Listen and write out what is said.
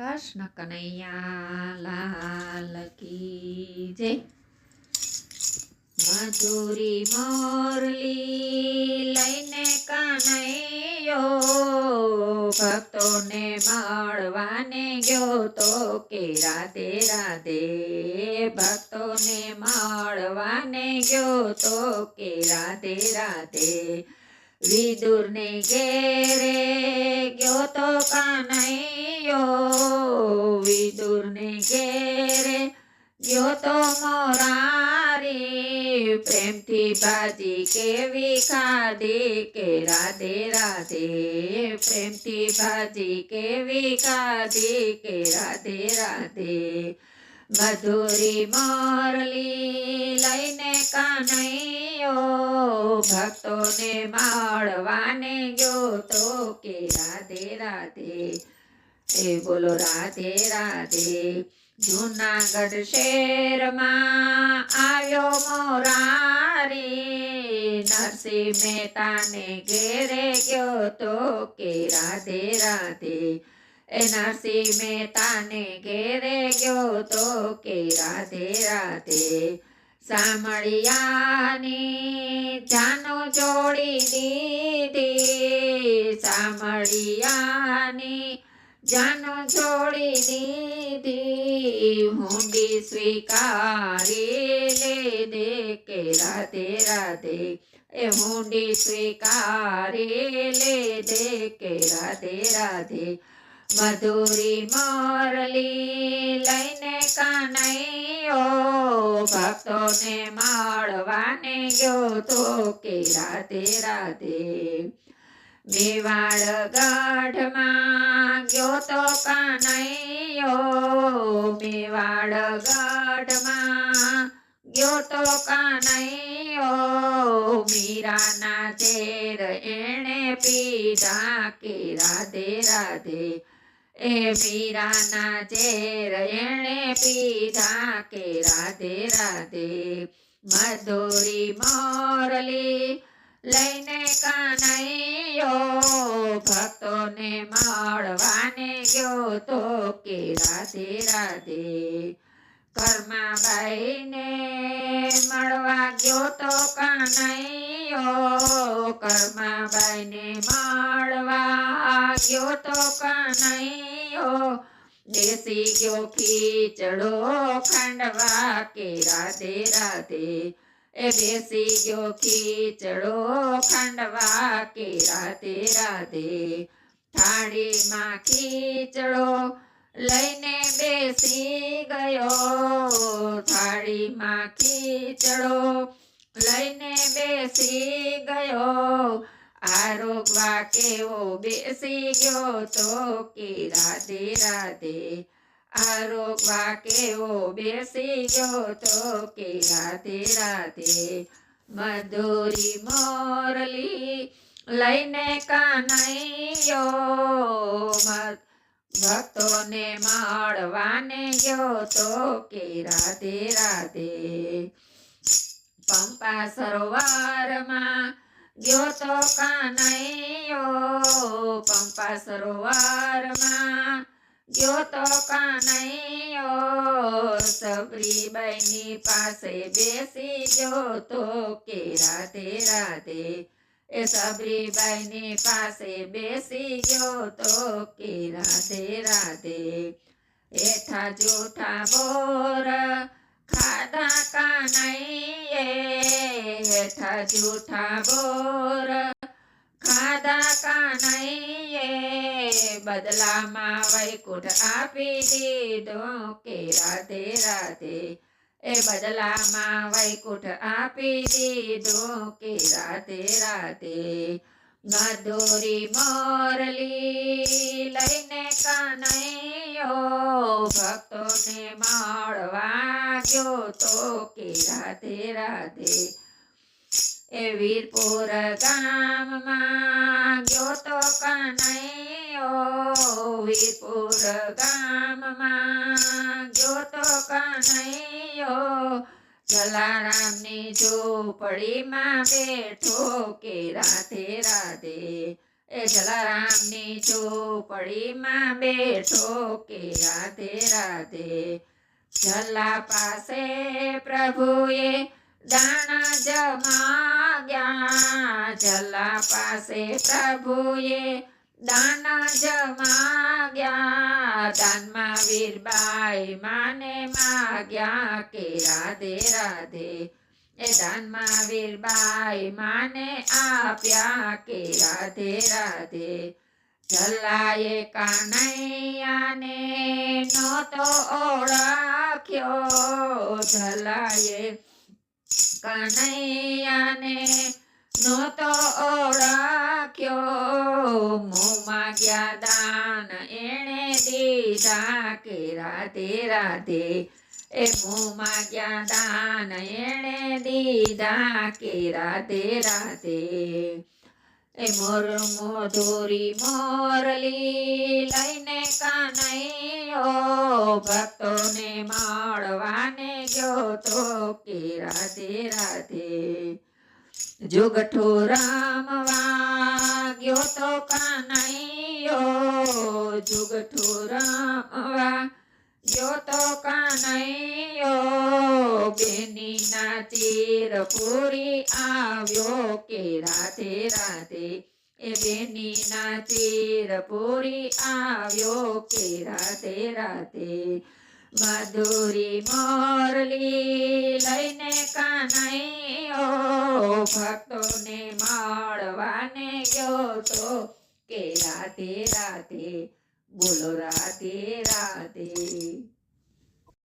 કૃષ્ણ કનૈયા લાલ કી જય. મધુરી મોરલી લઈને કનૈયો, ભક્તોને મળવાને ગયો તો કે રાધે રાધે. ભક્તોને મળવાને ગયો તો કે રાધે રાધે. વિદુરને ઘેરે ગયો તો કાનૈયો વિદુરને ઘેરે ગયો તો મોરારી પ્રેમથી ભાજી કેવી ખાધી કે રાધે રાધે પ્રેમથી ભાજી કેવી ખાધી કે રાધે રાધે મધુરી મોરલી લઈને કાનૈયો ભક્તોને મળવાને ગયો તો કે રાધે રાધે એ બોલો રાધે રાધે જૂનાગઢ શહેરમાં આવ્યો મોરારી નરસિંહ મહેતાને ઘેરે ગયો તો કે રાધે રાધે એ નરસિંહ મહેતાને ઘેરે ગયો તો કે રાધે રાધે સામળિયાની જાનો જોડી દીધી. સામળિયાની જાનો જોડી દીધી. હુંડી સ્વીકારી લે દે કે રાધે રાધે. એ હુંડી સ્વીકારી લે દે કે રાધે રાધે. મધુરી મોરલી લઈને કનૈયો, ભક્તોને મળવાને ગયો તો કે રાધે રાધે. મેવાડ ગાઢમાં ગયો તો કનૈયો, મેવાડ ગાઢમાં ગયો તો કનૈયો. મીરાના ચેર એણે પીધા કે રાધે રાધે. એ પીરાના ઝેર એણે પીધા કે રાધે રાધે મધુરી મોરલી લઈને કાનૈયો ભક્તોને મળવાને ગયો તો કે રાધે રાધે કર્માબાઈને મળવા ગયો તો કાનૈયો. કર્માબાઈને મળવા ગયો તો કનૈયો. દેશી ગયો ખીચડો ખાંડવા કે રાધે રાધે. એ બેસી ગયો ખીચડો ખાંડવા કે રાધે રાધે. થાળીમાં ખીચડો લઈને બેસી ગયો થાળીમાં ખીચડો લઈને બેસી ગયો આરોગવા કેવો બેસી ગયો તો કે રાધે રાધે આરોગવા કેવો બેસી ગયો તો કે રાધે રાધે મધુરી મોરલી લઈને કાનૈયો મ- ભક્તોને મળવાને ગયો તો કે રાધે રાધે. પંપા સરોવરમાં ગયો તો કાનૈયો. પંપા સરોવરમાં ગયો તો કાનૈયો. સબરીબાઈની પાસે બેસી ગયો તો કે રાધે રાધે. એ સબરીબાઈની પાસે બેસી ગયો તો કે રાધે રાધે હેઠા જૂઠા બોર ખાધા કાનૈયે હેઠા જૂઠા બોર ખાધા કાનૈયે બદલામાં વૈકુંઠ આપી દીધો કે રાધે રાધે એ બદલામાં વૈકુંઠ આપી દીધો કે રાધે રાધે મધુરી મોરલી લઈને કાનૈયો ભક્તોને મળવા ગયો તો કે રાધે રાધે એ વીરપુર ગામમાં જલારામની ઝૂંપડીમાં બેઠો કે રાધે રાધે એ જલારામની ચોપડીમાં બેઠો કે રાધે રાધે જલા પાસે પ્રભુએ દાણા જમાગ્યા જલા પાસે પ્રભુએ દાના જમાગ્યા દાનમાં વીરબાઈ માને માગ્યા કે રાધે રાધે એ દાનમાં વીરબાઈ માને આપ્યા કે રાધે રાધે જલાએ કાનૈયાને નહોતો ઓળખ્યો જલાએ કાનૈયાને નહોતો ઓળખ્યો. મોમાં ગયા દાન એણે દીધા કે રાતે રાધે એ મોમાં ગયા દાન એણે દીધા કે રાતે રાધે એ મોર મોધુરી મોરલી લઈને કાનૈયો. ભક્તોને માળવાને ગયો તો કે રાધે રાધે જુગઠો રામ વાગ્યો તો કાનૈયો જુગઠો રામ વાગ્યો તો કાનૈયો બેની ના ચીર પૂરી આવ્યો કે રાધે રાધે એ બેની ના ચીર પૂરી આવ્યો કે રાધે રાધે મધુરી મોરલી લઈને કાનૈયો ભક્તોને માળવાને ગયો તો કે રાતે રાધે બોલો રાતે રાધે